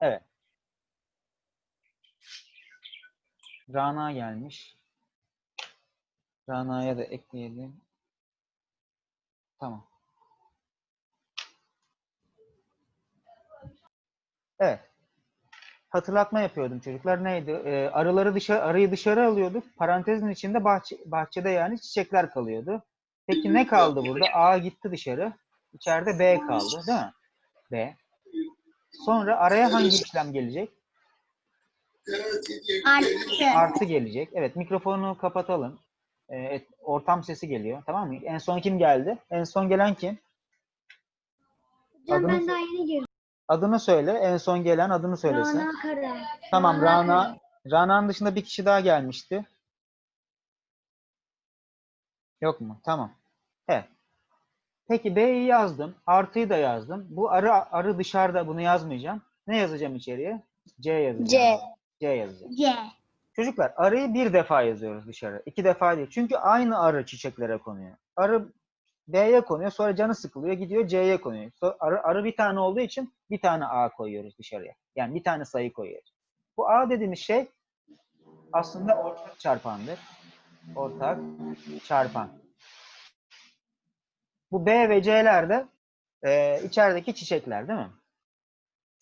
Evet. Rana gelmiş. Rana'ya da ekleyelim. Tamam. Evet. Hatırlatma yapıyordum çocuklar. Neydi? Ee, arıları dışarı, arıyı dışarı alıyorduk. Parantezin içinde bahçe, bahçede yani çiçekler kalıyordu. Peki ne kaldı burada? A gitti dışarı. İçeride B kaldı değil mi? B. Sonra araya hangi işlem gelecek? Artı. Artı gelecek. Evet mikrofonu kapatalım. Ee, evet, ortam sesi geliyor. Tamam mı? En son kim geldi? En son gelen kim? Hocam adını- ben daha yeni girdim. Adını söyle. En son gelen adını söylesin. Rana Kara. Tamam Rana Rana. Rana'nın dışında bir kişi daha gelmişti. Yok mu? Tamam. Evet. Peki B'yi yazdım. Artıyı da yazdım. Bu arı arı dışarıda bunu yazmayacağım. Ne yazacağım içeriye? C yazacağım. C. C yazacağım. C. Çocuklar arıyı bir defa yazıyoruz dışarı. iki defa değil. Çünkü aynı arı çiçeklere konuyor. Arı B'ye konuyor. Sonra canı sıkılıyor. Gidiyor C'ye konuyor. So- arı, arı bir tane olduğu için bir tane A koyuyoruz dışarıya. Yani bir tane sayı koyuyoruz. Bu A dediğimiz şey aslında ortak çarpandır. Ortak çarpan. Bu B ve C'ler de e, içerideki çiçekler değil mi?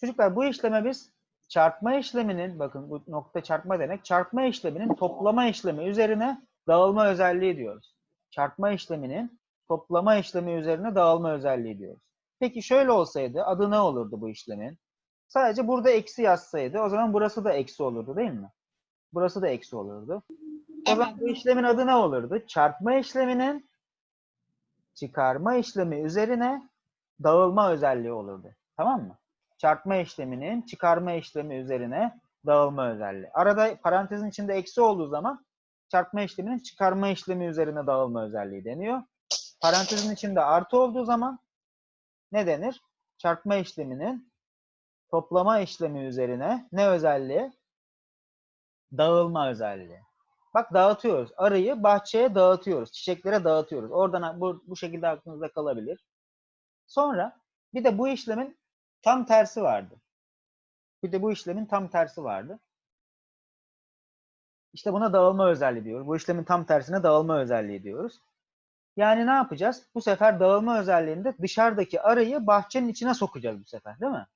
Çocuklar bu işleme biz çarpma işleminin, bakın bu nokta çarpma demek, çarpma işleminin toplama işlemi üzerine dağılma özelliği diyoruz. Çarpma işleminin toplama işlemi üzerine dağılma özelliği diyoruz. Peki şöyle olsaydı adı ne olurdu bu işlemin? Sadece burada eksi yazsaydı o zaman burası da eksi olurdu değil mi? Burası da eksi olurdu. O zaman bu işlemin adı ne olurdu? Çarpma işleminin çıkarma işlemi üzerine dağılma özelliği olurdu. Tamam mı? Çarpma işleminin çıkarma işlemi üzerine dağılma özelliği. Arada parantezin içinde eksi olduğu zaman çarpma işleminin çıkarma işlemi üzerine dağılma özelliği deniyor. Parantezin içinde artı olduğu zaman ne denir? Çarpma işleminin toplama işlemi üzerine ne özelliği? Dağılma özelliği. Bak dağıtıyoruz. Arıyı bahçeye dağıtıyoruz. Çiçeklere dağıtıyoruz. Oradan bu, bu şekilde aklınızda kalabilir. Sonra bir de bu işlemin tam tersi vardı. Bir de bu işlemin tam tersi vardı. İşte buna dağılma özelliği diyoruz. Bu işlemin tam tersine dağılma özelliği diyoruz. Yani ne yapacağız? Bu sefer dağılma özelliğinde dışarıdaki arıyı bahçenin içine sokacağız bu sefer değil mi?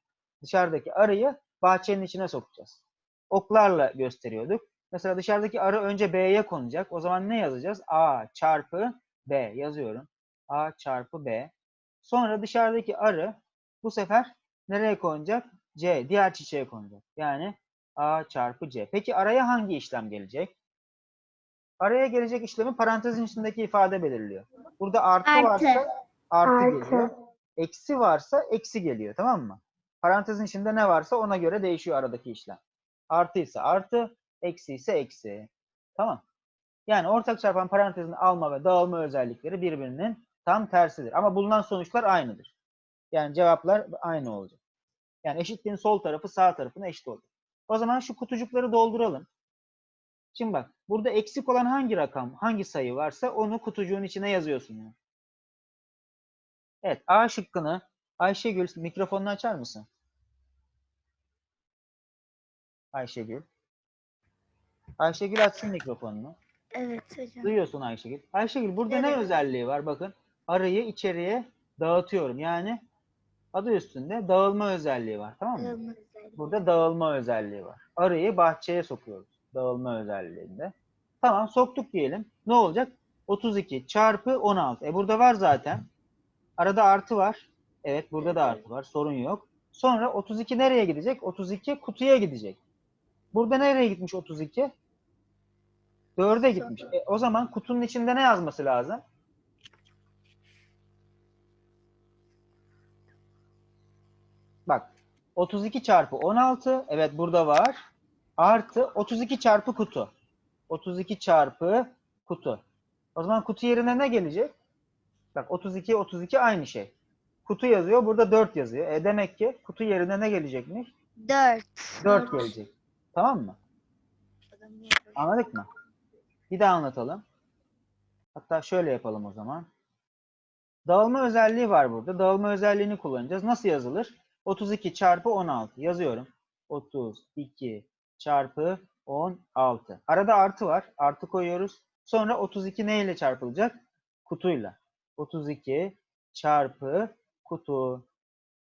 Dışarıdaki arıyı bahçenin içine sokacağız. Oklarla gösteriyorduk. Mesela dışarıdaki arı önce B'ye konacak. O zaman ne yazacağız? A çarpı B yazıyorum. A çarpı B. Sonra dışarıdaki arı bu sefer nereye konacak? C. Diğer çiçeğe konacak. Yani A çarpı C. Peki araya hangi işlem gelecek? Araya gelecek işlemi parantezin içindeki ifade belirliyor. Burada artı, Artı. varsa artı, Artı. geliyor. Eksi varsa eksi geliyor. Tamam mı? Parantezin içinde ne varsa ona göre değişiyor aradaki işlem. Artıysa artı, eksi ise eksi. Tamam. Yani ortak çarpan parantezin alma ve dağılma özellikleri birbirinin tam tersidir. Ama bulunan sonuçlar aynıdır. Yani cevaplar aynı olacak. Yani eşitliğin sol tarafı sağ tarafına eşit olacak. O zaman şu kutucukları dolduralım. Şimdi bak burada eksik olan hangi rakam, hangi sayı varsa onu kutucuğun içine yazıyorsun. Yani. Evet A şıkkını Ayşegül mikrofonunu açar mısın? Ayşegül. Ayşegül açsın mikrofonunu. Evet hocam. Duyuyorsun Ayşegül. Ayşegül burada ne Evet. özelliği var? Bakın arayı içeriye dağıtıyorum. Yani adı üstünde dağılma özelliği var. Tamam mı? Dağılma özelliği. Burada dağılma özelliği var. Arıyı bahçeye sokuyoruz. Dağılma özelliğinde. Tamam soktuk diyelim. Ne olacak? 32 çarpı 16. E burada var zaten. Arada artı var. Evet burada da artı var. Sorun yok. Sonra 32 nereye gidecek? 32 kutuya gidecek. Burada nereye gitmiş 32? 4'e gitmiş. E, o zaman kutunun içinde ne yazması lazım? Bak 32 çarpı 16 evet burada var. Artı 32 çarpı kutu. 32 çarpı kutu. O zaman kutu yerine ne gelecek? Bak 32 32 aynı şey. Kutu yazıyor burada 4 yazıyor. E demek ki kutu yerine ne gelecekmiş? Dört. 4 gelecek. Tamam mı? Anladık mı? Bir daha anlatalım. Hatta şöyle yapalım o zaman. Dağılma özelliği var burada. Dağılma özelliğini kullanacağız. Nasıl yazılır? 32 çarpı 16 yazıyorum. 32 çarpı 16. Arada artı var. Artı koyuyoruz. Sonra 32 ne ile çarpılacak? Kutuyla. 32 çarpı kutu.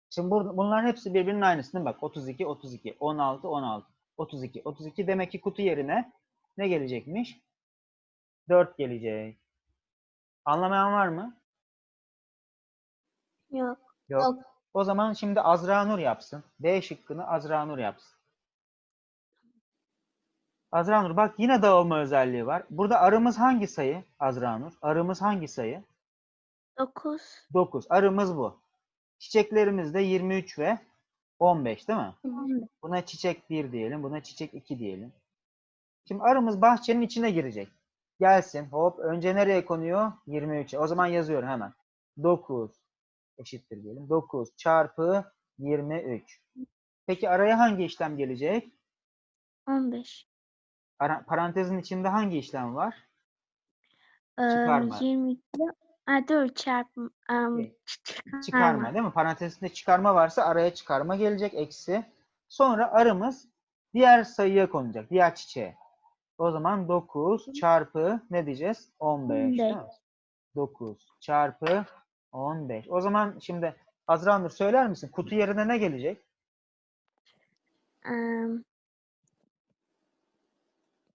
Şimdi bur- bunların hepsi birbirinin aynısı? Bak 32, 32, 16, 16, 32, 32. Demek ki kutu yerine ne gelecekmiş? 4 gelecek. Anlamayan var mı? Yok. Yok. Yok. O zaman şimdi Azra Nur yapsın. B şıkkını Azra Nur yapsın. Azra Nur bak yine dağılma özelliği var. Burada arımız hangi sayı Azra Nur? Arımız hangi sayı? 9. 9. Arımız bu. Çiçeklerimiz de 23 ve 15 değil mi? Buna çiçek 1 diyelim. Buna çiçek 2 diyelim. Şimdi arımız bahçenin içine girecek. Gelsin. Hop. Önce nereye konuyor? 23'e. O zaman yazıyorum hemen. 9 eşittir diyelim. 9 çarpı 23. Peki araya hangi işlem gelecek? 15. Ara- parantezin içinde hangi işlem var? Ee, Çıkarma. 22. Aa, dur çarpma. am, Evet. çıkarma. Çıkarma değil mi? Parantezinde çıkarma varsa araya çıkarma gelecek. Eksi. Sonra arımız diğer sayıya konacak. Diğer çiçeğe. O zaman 9 çarpı ne diyeceğiz? 15. değil mi? 15. 9 çarpı 15. O zaman şimdi Azra Nur söyler misin? Kutu yerine ne gelecek?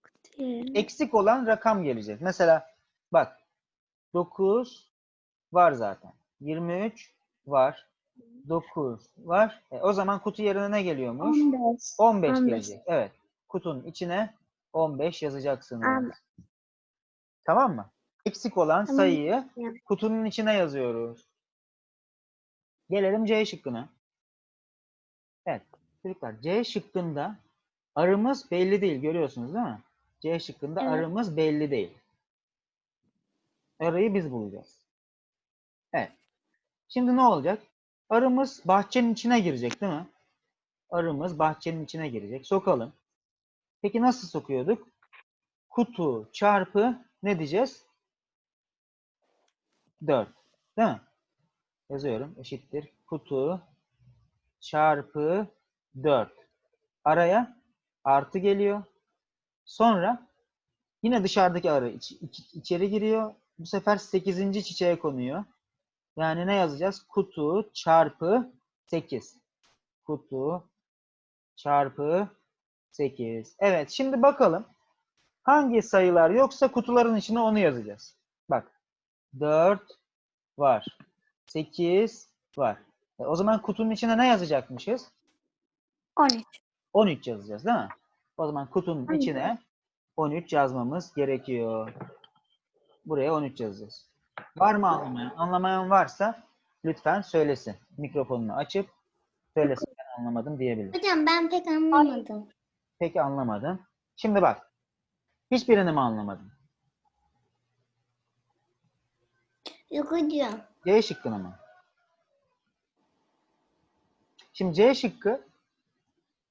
Kutu yerine- Eksik olan rakam gelecek. Mesela bak 9 var zaten. 23 var. 9 var. E, o zaman kutu yerine ne geliyormuş? 15. 15 15. gelecek. Evet. Kutunun içine 15 yazacaksınız. Tamam. Tamam mı? Eksik olan Tamam. sayıyı kutunun içine yazıyoruz. Gelelim C şıkkına. Evet. Çocuklar C şıkkında arımız belli değil. Görüyorsunuz değil mi? C şıkkında Evet. arımız belli değil. Arayı biz bulacağız. Evet. Şimdi ne olacak? Arımız bahçenin içine girecek değil mi? Arımız bahçenin içine girecek. Sokalım. Peki nasıl sokuyorduk? Kutu çarpı ne diyeceğiz? 4. Değil mi? Yazıyorum. Eşittir. Kutu çarpı 4. Araya artı geliyor. Sonra yine dışarıdaki arı iç- iç- içeri giriyor. Bu sefer 8. çiçeğe konuyor. Yani ne yazacağız? Kutu çarpı 8. Kutu çarpı 8. Evet şimdi bakalım. Hangi sayılar yoksa kutuların içine onu yazacağız. Bak 4 var. 8 var. E, o zaman kutunun içine ne yazacakmışız? 13. 13 yazacağız değil mi? O zaman kutunun Aynen. içine 13 yazmamız gerekiyor. Buraya 13 yazacağız. Var mı anlamayan? Anlamayan varsa lütfen söylesin. Mikrofonunu açıp söylesin ben anlamadım diyebilir. Hocam ben pek anlamadım. Peki anlamadım. Şimdi bak. Hiçbirini mi anlamadın? Yok hocam. C şıkkını mı? Şimdi C şıkkı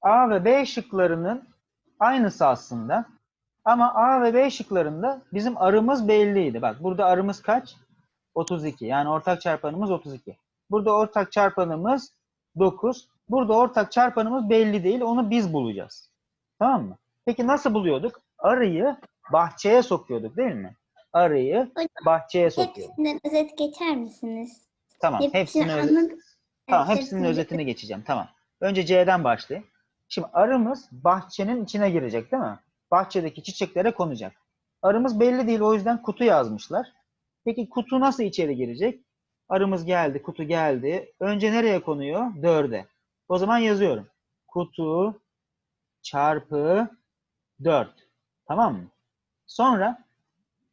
A ve B şıklarının aynısı aslında. Ama A ve B şıklarında bizim arımız belliydi. Bak burada arımız kaç? 32. Yani ortak çarpanımız 32. Burada ortak çarpanımız 9. Burada ortak çarpanımız belli değil. Onu biz bulacağız. Tamam mı? Peki nasıl buluyorduk? Arıyı bahçeye sokuyorduk değil mi? Arıyı bahçeye sokuyorduk. Hepsinden özet geçer misiniz? Tamam. Hepsini Hepsini anladım. Tamam, hepsinin hepsini- özetini geçeceğim. Tamam. Önce C'den başlayayım. Şimdi arımız bahçenin içine girecek değil mi? Bahçedeki çiçeklere konacak. Arımız belli değil o yüzden kutu yazmışlar. Peki kutu nasıl içeri girecek? Arımız geldi, kutu geldi. Önce nereye konuyor? Dörde. O zaman yazıyorum. Kutu çarpı 4. Tamam mı? Sonra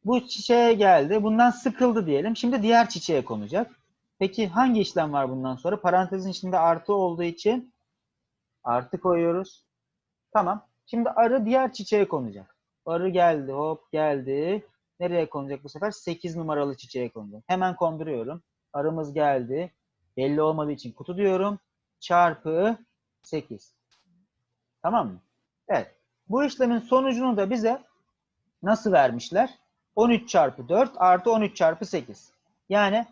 bu çiçeğe geldi. Bundan sıkıldı diyelim. Şimdi diğer çiçeğe konacak. Peki hangi işlem var bundan sonra? Parantezin içinde artı olduğu için artı koyuyoruz. Tamam. Şimdi arı diğer çiçeğe konacak. Arı geldi, hop geldi. Nereye konacak bu sefer? 8 numaralı çiçeğe konacak. Hemen konduruyorum. Arımız geldi. Belli olmadığı için kutu diyorum. Çarpı 8. Tamam mı? Evet. Bu işlemin sonucunu da bize nasıl vermişler? 13 çarpı 4 artı 13 çarpı 8. Yani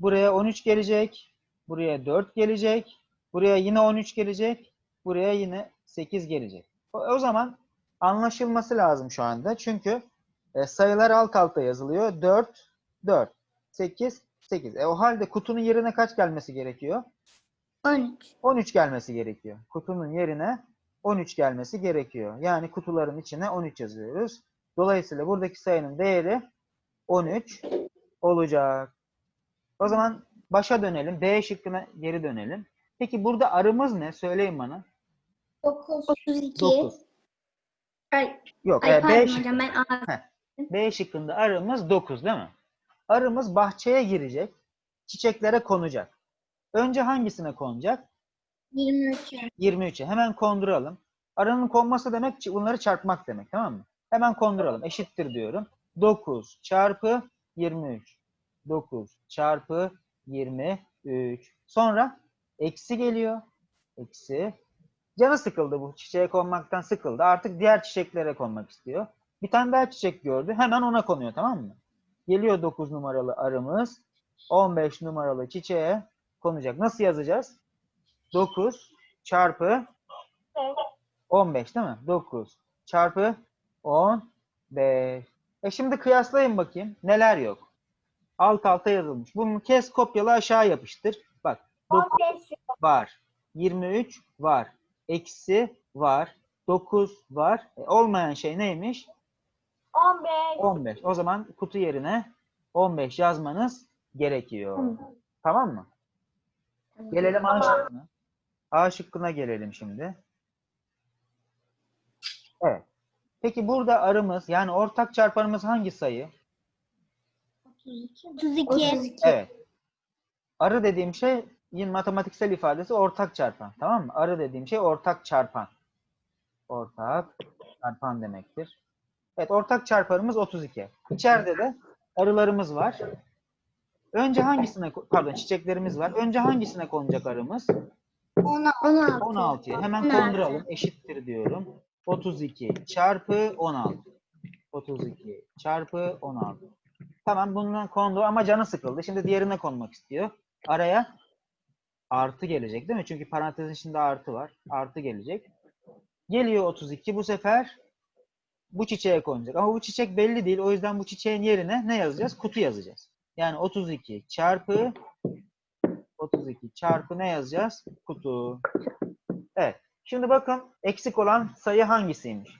Buraya 13 gelecek. Buraya 4 gelecek. Buraya yine 13 gelecek. Buraya yine 8 gelecek. O, o zaman anlaşılması lazım şu anda. Çünkü e, sayılar alt alta yazılıyor. 4, 4, 8, 8. E, o halde kutunun yerine kaç gelmesi gerekiyor? 13. 13 gelmesi gerekiyor. Kutunun yerine 13 gelmesi gerekiyor. Yani kutuların içine 13 yazıyoruz. Dolayısıyla buradaki sayının değeri 13 olacak. O zaman başa dönelim. B şıkkına geri dönelim. Peki burada arımız ne? Söyleyin bana. 9. 32. 9. Ay, Yok. ay e, B, pardon şık- hocam ben. B şıkkında arımız 9 değil mi? Arımız bahçeye girecek. Çiçeklere konacak. Önce hangisine konacak? 23. 23'e. Hemen konduralım. Aranın konması demek bunları çarpmak demek tamam mı? Hemen konduralım. Eşittir diyorum. 9 çarpı 23. 9 çarpı 23. Sonra eksi geliyor. Eksi. Canı sıkıldı bu çiçeğe konmaktan sıkıldı. Artık diğer çiçeklere konmak istiyor. Bir tane daha çiçek gördü. Hemen ona konuyor tamam mı? Geliyor 9 numaralı arımız. 15 numaralı çiçeğe konacak. Nasıl yazacağız? 9 çarpı 15 değil mi? 9 çarpı 15. E şimdi kıyaslayın bakayım. Neler yok? Alt alta yazılmış. Bunu kes kopyala aşağı yapıştır. Bak 9 var. 23 var. Eksi var. 9 var. E, olmayan şey neymiş? 15. 15. O zaman kutu yerine 15 yazmanız gerekiyor. Tamam mı? Gelelim A şıkkına. A şıkkına gelelim şimdi. Evet. Peki burada arımız yani ortak çarpanımız hangi sayı? 32. 32. Evet. Arı dediğim şey yine matematiksel ifadesi ortak çarpan. Tamam mı? Arı dediğim şey ortak çarpan. Ortak çarpan demektir. Evet ortak çarpanımız 32. İçeride de arılarımız var. Önce hangisine pardon çiçeklerimiz var. Önce hangisine konacak arımız? 16. 16'ya. Hemen 16. konduralım. Eşittir diyorum. 32 çarpı 16. 32 çarpı 16. Tamam bundan kondu ama canı sıkıldı. Şimdi diğerine konmak istiyor. Araya artı gelecek değil mi? Çünkü parantezin içinde artı var. Artı gelecek. Geliyor 32. Bu sefer bu çiçeğe konacak. Ama bu çiçek belli değil. O yüzden bu çiçeğin yerine ne yazacağız? Kutu yazacağız. Yani 32 çarpı 32 çarpı ne yazacağız? Kutu. Evet. Şimdi bakın eksik olan sayı hangisiymiş?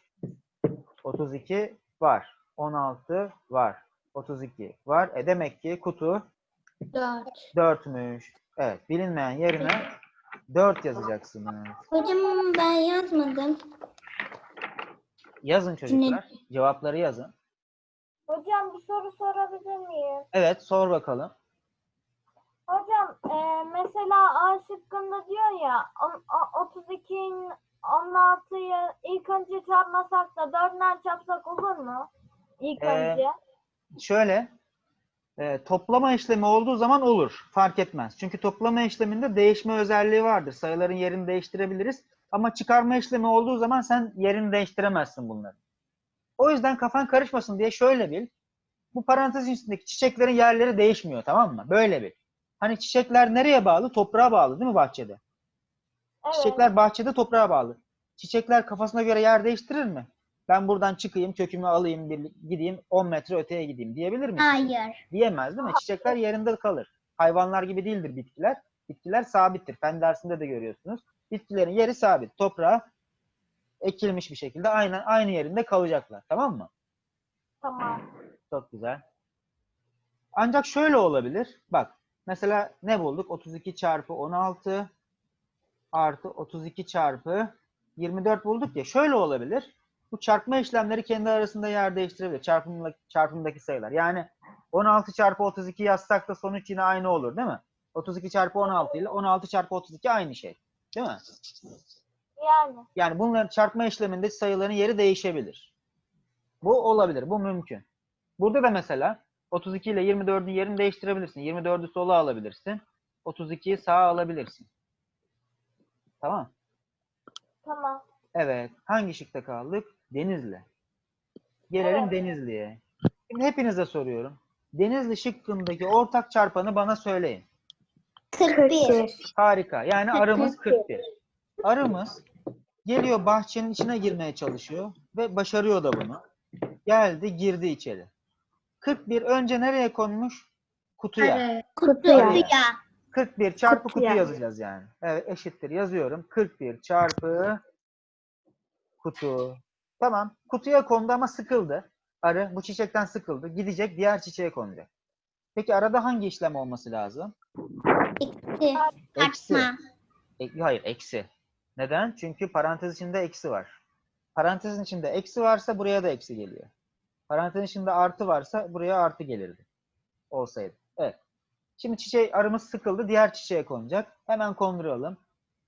32 var. 16 var. 32 var. E demek ki kutu 4. 4'müş. Evet. Bilinmeyen yerine 4 yazacaksınız. Hocam ben yazmadım. Yazın çocuklar. Cevapları yazın. Hocam bir soru sorabilir miyim? Evet. Sor bakalım. Hocam e, mesela A şıkkında diyor ya on- o- 32'nin 16'yı ilk önce çarpmasak da 4'den çarpsak olur mu? İlk Ee, önce. Şöyle e, toplama işlemi olduğu zaman olur. Fark etmez. Çünkü toplama işleminde değişme özelliği vardır. Sayıların yerini değiştirebiliriz. Ama çıkarma işlemi olduğu zaman sen yerini değiştiremezsin bunları. O yüzden kafan karışmasın diye şöyle bil. Bu parantezin içindeki çiçeklerin yerleri değişmiyor tamam mı? Böyle bil. Hani çiçekler nereye bağlı? Toprağa bağlı değil mi bahçede? Evet. Çiçekler bahçede toprağa bağlı. Çiçekler kafasına göre yer değiştirir mi? Ben buradan çıkayım, kökümü alayım, bir, gideyim 10 metre öteye gideyim diyebilir mi? Hayır. Diyemez değil mi? Çiçekler yerinde kalır. Hayvanlar gibi değildir bitkiler. Bitkiler sabittir. Fen dersinde de görüyorsunuz. Bitkilerin yeri sabit. Toprağa ekilmiş bir şekilde aynen aynı yerinde kalacaklar. Tamam mı? Tamam. Çok güzel. Ancak şöyle olabilir. Bak mesela ne bulduk? 32 çarpı 16 artı 32 çarpı 24 bulduk ya. Şöyle olabilir. Bu çarpma işlemleri kendi arasında yer değiştirebilir. Çarpımla, çarpımdaki sayılar. Yani 16 çarpı 32 yazsak da sonuç yine aynı olur değil mi? 32 çarpı 16 ile 16 çarpı 32 aynı şey. Değil mi? Yani. Yani bunların çarpma işleminde sayıların yeri değişebilir. Bu olabilir. Bu mümkün. Burada da mesela 32 ile 24'ün yerini değiştirebilirsin. 24'ü sola alabilirsin. 32'yi sağa alabilirsin. Tamam. Tamam. Evet. Hangi şıkta kaldık? Denizli. Gelelim Evet. Denizli'ye. Şimdi hepinize soruyorum. Denizli şıkkındaki ortak çarpanı bana söyleyin. 41. Harika. Yani arımız 41. Arımız Geliyor bahçenin içine girmeye çalışıyor ve başarıyor da bunu. Geldi girdi içeri. 41 önce nereye konmuş? Kutuya. Kutuya. Araya. 41 çarpı kutu Kutuya. yazacağız yani. Evet eşittir yazıyorum. 41 çarpı kutu. Tamam. Kutuya kondu ama sıkıldı. Arı bu çiçekten sıkıldı. Gidecek diğer çiçeğe konacak. Peki arada hangi işlem olması lazım? Eksi. Artma. E- hayır eksi. Neden? Çünkü parantez içinde eksi var. Parantezin içinde eksi varsa buraya da eksi geliyor. Parantezin içinde artı varsa buraya artı gelirdi. Olsaydı. Evet. Şimdi çiçeği arımız sıkıldı. Diğer çiçeğe konacak. Hemen konduralım.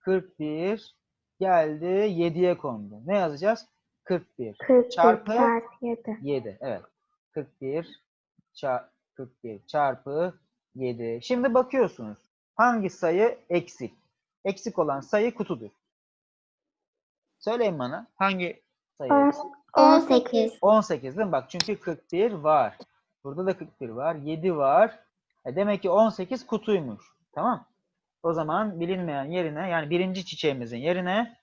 41 geldi 7'ye kondu. Ne yazacağız? 41 çarpı 7. 7. Evet. 41 ça- 41 çarpı 7. Şimdi bakıyorsunuz. Hangi sayı eksik? Eksik olan sayı kutudur. Söyleyin bana. Hangi sayı eksik? 18. 18 değil mi? Bak çünkü 41 var. Burada da 41 var. 7 var. E demek ki 18 kutuymuş. Tamam. O zaman bilinmeyen yerine yani birinci çiçeğimizin yerine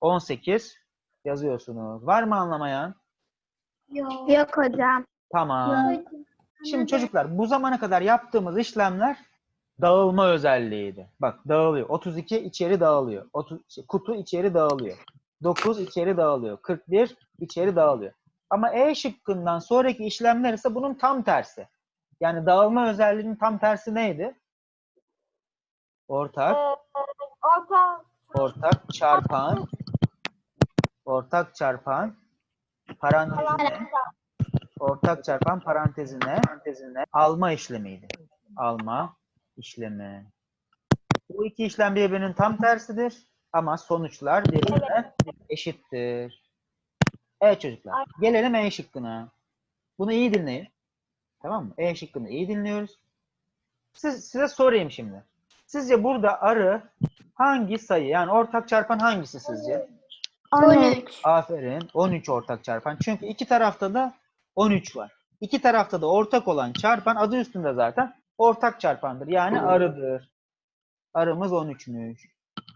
18 yazıyorsunuz. Var mı anlamayan? Yok. Yok hocam. Tamam. Şimdi çocuklar bu zamana kadar yaptığımız işlemler dağılma özelliğiydi. Bak dağılıyor. 32 içeri dağılıyor. 30, şey, kutu içeri dağılıyor. 9 içeri dağılıyor. 41 içeri dağılıyor. Ama E şıkkından sonraki işlemler ise bunun tam tersi. Yani dağılma özelliğinin tam tersi neydi? Ortak, Ee, orta ortak çarpan, ortak çarpan, parantezine, parantez ortak çarpan parantezine, parantezine alma işlemiydi. Alma işlemi. Bu iki işlem birbirinin tam tersidir ama sonuçlar birbirine eşittir. Evet çocuklar. Gelelim E şıkkına. Bunu iyi dinleyin. Tamam mı? E şıkkını iyi dinliyoruz. Siz, size sorayım şimdi. Sizce burada arı hangi sayı yani ortak çarpan hangisi sizce? 13. Aferin. 13 ortak çarpan. Çünkü iki tarafta da 13 var. İki tarafta da ortak olan çarpan adı üstünde zaten ortak çarpandır. Yani arıdır. Arımız 13'müş.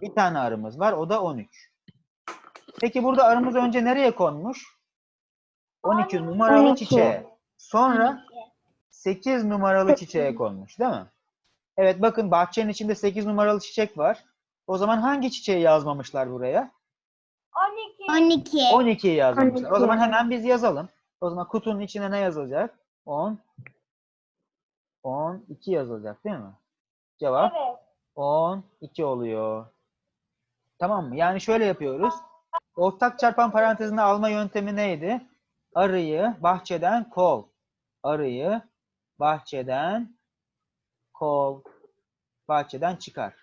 Bir tane arımız var. O da 13. Peki burada arımız önce nereye konmuş? 12 numaralı 12. çiçeğe. Sonra 8 numaralı çiçeğe konmuş. Değil mi? Evet bakın bahçenin içinde 8 numaralı çiçek var. O zaman hangi çiçeği yazmamışlar buraya? 12 12. 12'yi yazmışlar. O 12. zaman hemen biz yazalım. O zaman kutunun içine ne yazılacak? 10. 12 yazılacak değil mi? Cevap evet 12 oluyor. Tamam mı? Yani şöyle yapıyoruz. Ortak çarpan parantezine alma yöntemi neydi? Arıyı bahçeden kov. Arıyı bahçeden kov. Bahçeden çıkar.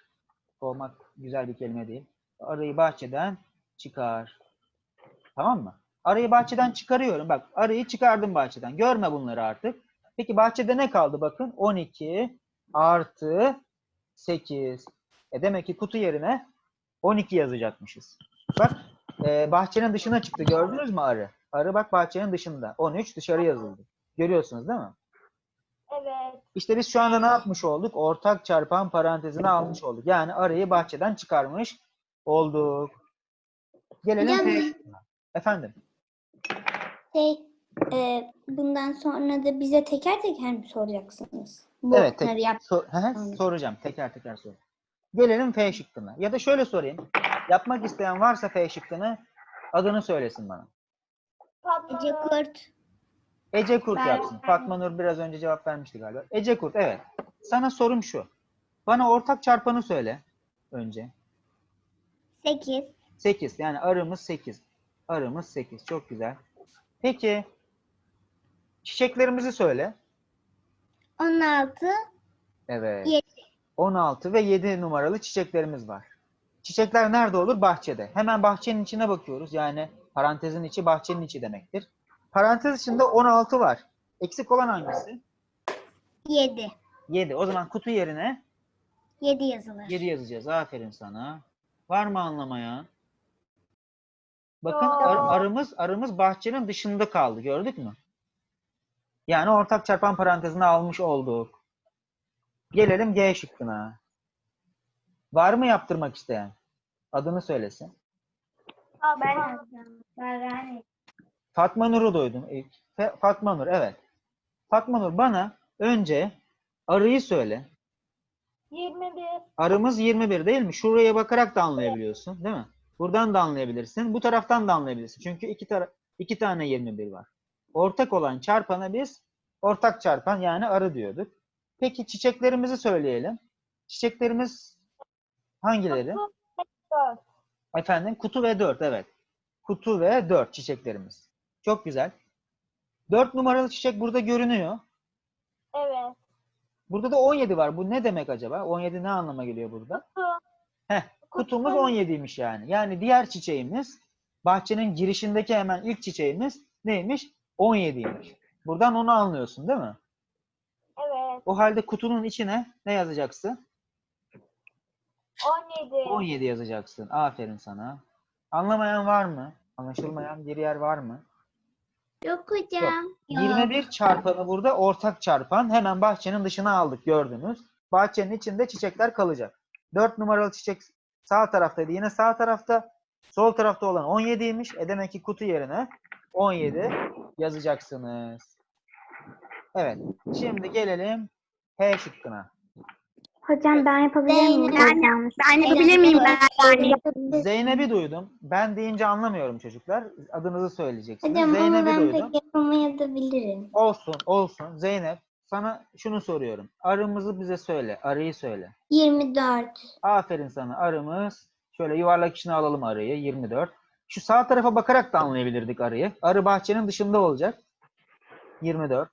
Kovmak güzel bir kelime değil. Arıyı bahçeden çıkar. Tamam mı? Arıyı bahçeden çıkarıyorum. Bak arıyı çıkardım bahçeden. Görme bunları artık. Peki bahçede ne kaldı bakın? 12 artı 8. E demek ki kutu yerine 12 yazacakmışız. Bak e, bahçenin dışına çıktı. Gördünüz mü arı? Arı bak bahçenin dışında. 13 dışarı yazıldı. Görüyorsunuz değil mi? evet İşte biz şu anda ne yapmış olduk? Ortak çarpan parantezine almış olduk. Yani arıyı bahçeden çıkarmış olduk. Gelelim Hocam-. Efendim? Şey, e, bundan sonra da bize teker teker mi soracaksınız? Evet, tek- Bunları yap. Sor- Anladım. soracağım. Teker teker sor. Gelelim F şıkkına. Ya da şöyle sorayım. Yapmak isteyen varsa F şıkkını adını söylesin bana. Ece. Kurt. Ece Kurt Ben- yapsın. Fatma Nur biraz önce cevap vermişti galiba. Ece Kurt evet. Sana sorum şu. Bana ortak çarpanı söyle önce. 8. 8 yani arımız 8. Arımız 8. Çok güzel. Peki çiçeklerimizi söyle. 16. Evet. Yedi. 16 ve 7 numaralı çiçeklerimiz var. Çiçekler nerede olur? Bahçede. Hemen bahçenin içine bakıyoruz. Yani parantezin içi bahçenin içi demektir. Parantez içinde 16 var. Eksik olan hangisi? 7. 7. O zaman kutu yerine 7 yazılır. 7 yazacağız. Aferin sana. Var mı anlamayan? Bakın ar- arımız arımız bahçenin dışında kaldı. Gördük mü? Yani ortak çarpan parantezine almış olduk. Gelelim G şıkkına. Var mı yaptırmak isteyen? Adını söylesin. Ben yazacağım. Ben Fatma Nur'u duydum ilk. Fatma Nur evet. Fatma Nur bana önce arıyı söyle. 21. Arımız 21 değil mi? Şuraya bakarak da anlayabiliyorsun, değil mi? Buradan da anlayabilirsin. Bu taraftan da anlayabilirsin. Çünkü iki tara iki tane 21 var. Ortak olan çarpana biz ortak çarpan yani arı diyorduk. Peki çiçeklerimizi söyleyelim. Çiçeklerimiz hangileri? Kutu 4. Efendim kutu ve 4 evet. Kutu ve 4 çiçeklerimiz. Çok güzel. 4 numaralı çiçek burada görünüyor. Evet. Burada da 17 var. Bu ne demek acaba? 17 ne anlama geliyor burada? Kutu. Heh, kutumuz Kutu. 17'ymiş yani. Yani diğer çiçeğimiz, bahçenin girişindeki hemen ilk çiçeğimiz neymiş? 17'ymiş. Buradan onu anlıyorsun değil mi? O halde kutunun içine ne yazacaksın? 17. 17 yazacaksın. Aferin sana. Anlamayan var mı? Anlaşılmayan bir yer var mı? Yok hocam. Yok. 21 çarpanı burada ortak çarpan. Hemen bahçenin dışına aldık gördünüz. Bahçenin içinde çiçekler kalacak. 4 numaralı çiçek sağ taraftaydı. Yine sağ tarafta. Sol tarafta olan 17'ymiş. E demek ki kutu yerine 17 yazacaksınız. Evet. Şimdi gelelim H şıkkına. Hocam ben yapabilir miyim Zeynep. hocam? Ben yapabilir miyim ben? Zeynep'i duydum. Ben deyince anlamıyorum çocuklar. Adınızı söyleyeceksiniz. Hocam ama Zeynep'i ben duydum. de yapamayabilirim. Olsun, olsun. Zeynep, sana şunu soruyorum. Arımızı bize söyle. Arıyı söyle. 24. Aferin sana. Arımız. Şöyle yuvarlak içine alalım arıyı. 24. Şu sağ tarafa bakarak da anlayabilirdik arıyı. Arı bahçenin dışında olacak. 24.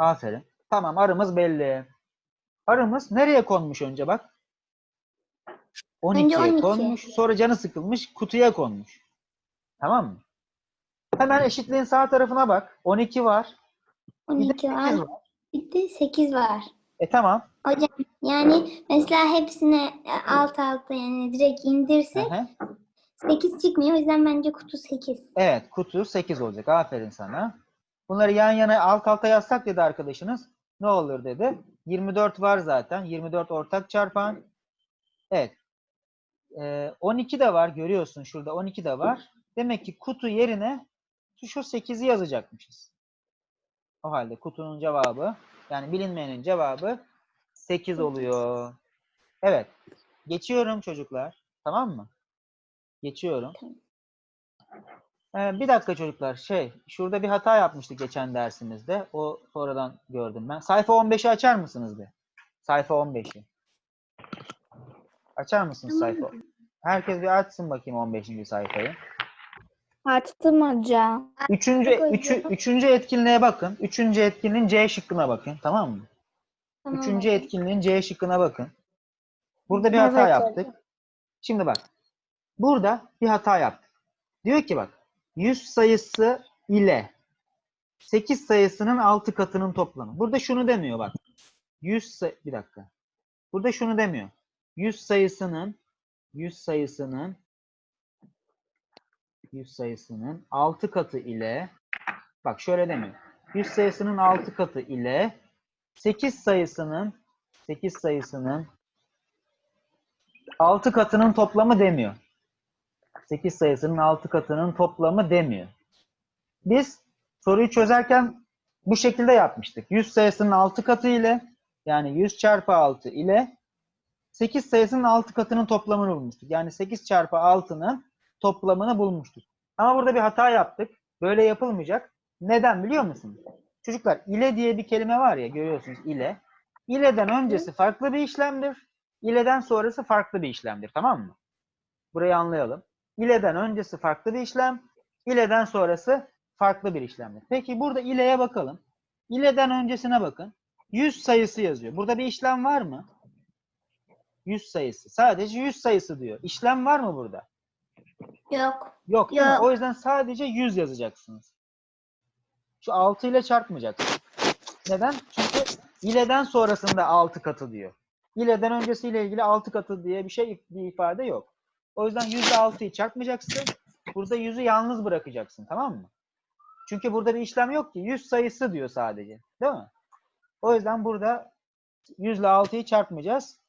Aferin. Tamam arımız belli. Arımız nereye konmuş önce bak. 12'ye 12. konmuş. Sonra canı sıkılmış. Kutuya konmuş. Tamam mı? Hemen eşitliğin sağ tarafına bak. 12 var. Bir de 12 8 var. var. Bir de 8 var. E tamam. Hocam yani mesela hepsine alt alta yani direkt indirsek hı. 8 çıkmıyor. O yüzden bence kutu 8. Evet, kutu 8 olacak. Aferin sana. Bunları yan yana alt alta yazsak dedi arkadaşınız. Ne olur dedi. 24 var zaten. 24 ortak çarpan. Evet. Ee, 12 de var. Görüyorsun şurada 12 de var. Demek ki kutu yerine şu 8'i yazacakmışız. O halde kutunun cevabı yani bilinmeyenin cevabı 8 oluyor. Evet. Geçiyorum çocuklar. Tamam mı? Geçiyorum. Ee, bir dakika çocuklar. Şey, şurada bir hata yapmıştık geçen dersimizde. O sonradan gördüm ben. Sayfa 15'i açar mısınız bir? Sayfa 15'i. Açar mısınız sayfa? Herkes bir açsın bakayım 15. sayfayı. Açtım hocam. Üçüncü, üçü, üçüncü etkinliğe bakın. Üçüncü etkinliğin C şıkkına bakın. Tamam mı? Tamam. Üçüncü hocam. etkinliğin C şıkkına bakın. Burada bir hata Evet, yaptık. Şimdi bak. Burada bir hata yaptık. Diyor ki bak. 100 sayısı ile 8 sayısının 6 katının toplamı. Burada şunu demiyor bak. 100 say- bir dakika. Burada şunu demiyor. 100 sayısının 100 sayısının 100 sayısının 6 katı ile bak şöyle demiyor. 100 sayısının 6 katı ile 8 sayısının 8 sayısının 6 katının toplamı demiyor. 8 sayısının 6 katının toplamı demiyor. Biz soruyu çözerken bu şekilde yapmıştık. 100 sayısının 6 katı ile yani 100 çarpı 6 ile 8 sayısının 6 katının toplamını bulmuştuk. Yani 8 çarpı 6'nın toplamını bulmuştuk. Ama burada bir hata yaptık. Böyle yapılmayacak. Neden biliyor musunuz? Çocuklar ile diye bir kelime var ya görüyorsunuz ile. İle'den öncesi farklı bir işlemdir. İle'den sonrası farklı bir işlemdir. Tamam mı? Burayı anlayalım. İle'den öncesi farklı bir işlem. İle'den sonrası farklı bir işlemdir. Peki burada ile'ye bakalım. İle'den öncesine bakın. 100 sayısı yazıyor. Burada bir işlem var mı? 100 sayısı. Sadece 100 sayısı diyor. İşlem var mı burada? Yok. Yok? Yok. O yüzden sadece 100 yazacaksınız. Şu 6 ile çarpmayacaksınız. Neden? Çünkü ileden sonrasında 6 katı diyor. İleden öncesiyle ilgili 6 katı diye bir şey bir ifade yok. O yüzden 100 ile 6'yı çarpmayacaksın. Burada 100'ü yalnız bırakacaksın. Tamam mı? Çünkü burada bir işlem yok ki. 100 sayısı diyor sadece. Değil mi? O yüzden burada 100 ile 6'yı çarpmayacağız.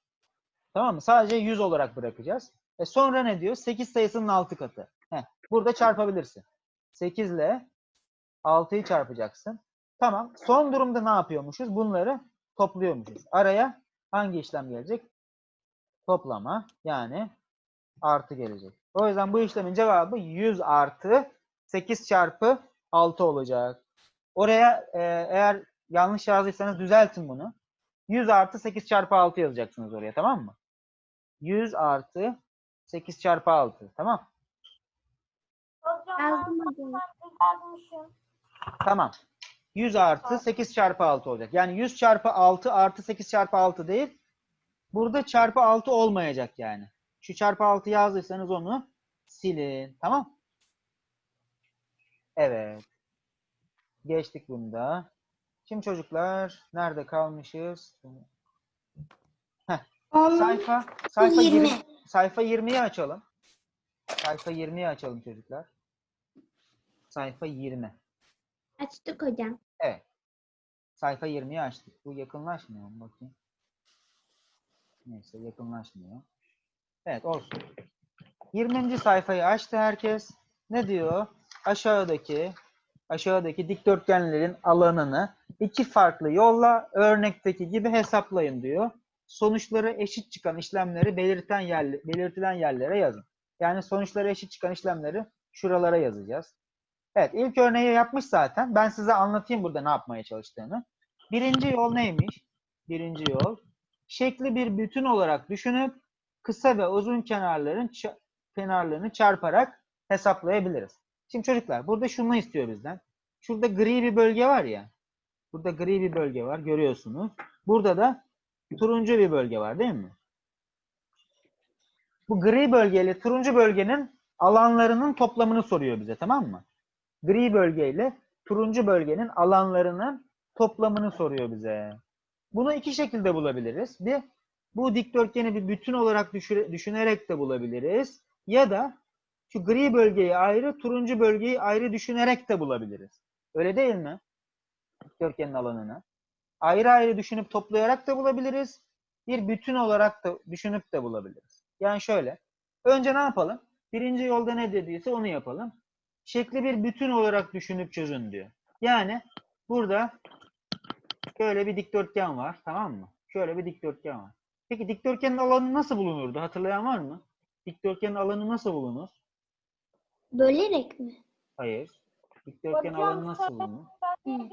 Tamam mı? Sadece 100 olarak bırakacağız. E sonra ne diyor? 8 sayısının 6 katı. Heh. Burada çarpabilirsin. 8 ile 6'yı çarpacaksın. Tamam. Son durumda ne yapıyormuşuz? Bunları topluyormuşuz. Araya hangi işlem gelecek? Toplama. Yani artı gelecek. O yüzden bu işlemin cevabı 100 artı 8 çarpı 6 olacak. Oraya e, eğer yanlış yazdıysanız düzeltin bunu. 100 artı 8 çarpı 6 yazacaksınız oraya tamam mı? 100 artı 8 çarpı 6 tamam. Hocam ben. Tamam. 100 artı 8 çarpı 6 olacak. Yani 100 çarpı 6 artı 8 çarpı 6 değil. Burada çarpı 6 olmayacak yani. Şu çarpı 6 yazdıysanız onu silin. Tamam. Evet. Geçtik bunda. Şimdi çocuklar nerede kalmışız? Sayfa sayfa 20. 20. Sayfa 20'yi açalım. Sayfa 20'yi açalım çocuklar. Sayfa 20. Açtık hocam. Evet. Sayfa 20'yi açtık. Bu yakınlaşmıyor mu? Bakayım. Neyse yakınlaşmıyor. Evet olsun. 20. sayfayı açtı herkes. Ne diyor? Aşağıdaki aşağıdaki dikdörtgenlerin alanını iki farklı yolla örnekteki gibi hesaplayın diyor. Sonuçları eşit çıkan işlemleri belirten yer, belirtilen yerlere yazın. Yani sonuçları eşit çıkan işlemleri şuralara yazacağız. Evet ilk örneği yapmış zaten. Ben size anlatayım burada ne yapmaya çalıştığını. Birinci yol neymiş? Birinci yol. Şekli bir bütün olarak düşünüp kısa ve uzun kenarların kenarlarını çarparak hesaplayabiliriz. Şimdi çocuklar burada şunu istiyor bizden. Şurada gri bir bölge var ya. Burada gri bir bölge var görüyorsunuz. Burada da turuncu bir bölge var değil mi? Bu gri bölgeyle turuncu bölgenin alanlarının toplamını soruyor bize tamam mı? Gri bölgeyle turuncu bölgenin alanlarının toplamını soruyor bize. Bunu iki şekilde bulabiliriz. Bir, bu dikdörtgeni bir bütün olarak düşünerek de bulabiliriz. Ya da şu gri bölgeyi ayrı, turuncu bölgeyi ayrı düşünerek de bulabiliriz. Öyle değil mi? Dikdörtgenin alanını. Ayrı ayrı düşünüp toplayarak da bulabiliriz. Bir bütün olarak da düşünüp de bulabiliriz. Yani şöyle. Önce ne yapalım? Birinci yolda ne dediyse onu yapalım. Şekli bir bütün olarak düşünüp çözün diyor. Yani burada şöyle bir dikdörtgen var. Tamam mı? Şöyle bir dikdörtgen var. Peki dikdörtgenin alanı nasıl bulunurdu? Hatırlayan var mı? Dikdörtgenin alanı nasıl bulunur? Bölerek mi? Hayır. Dikdörtgen alanı nasıl bulunur? Miyim?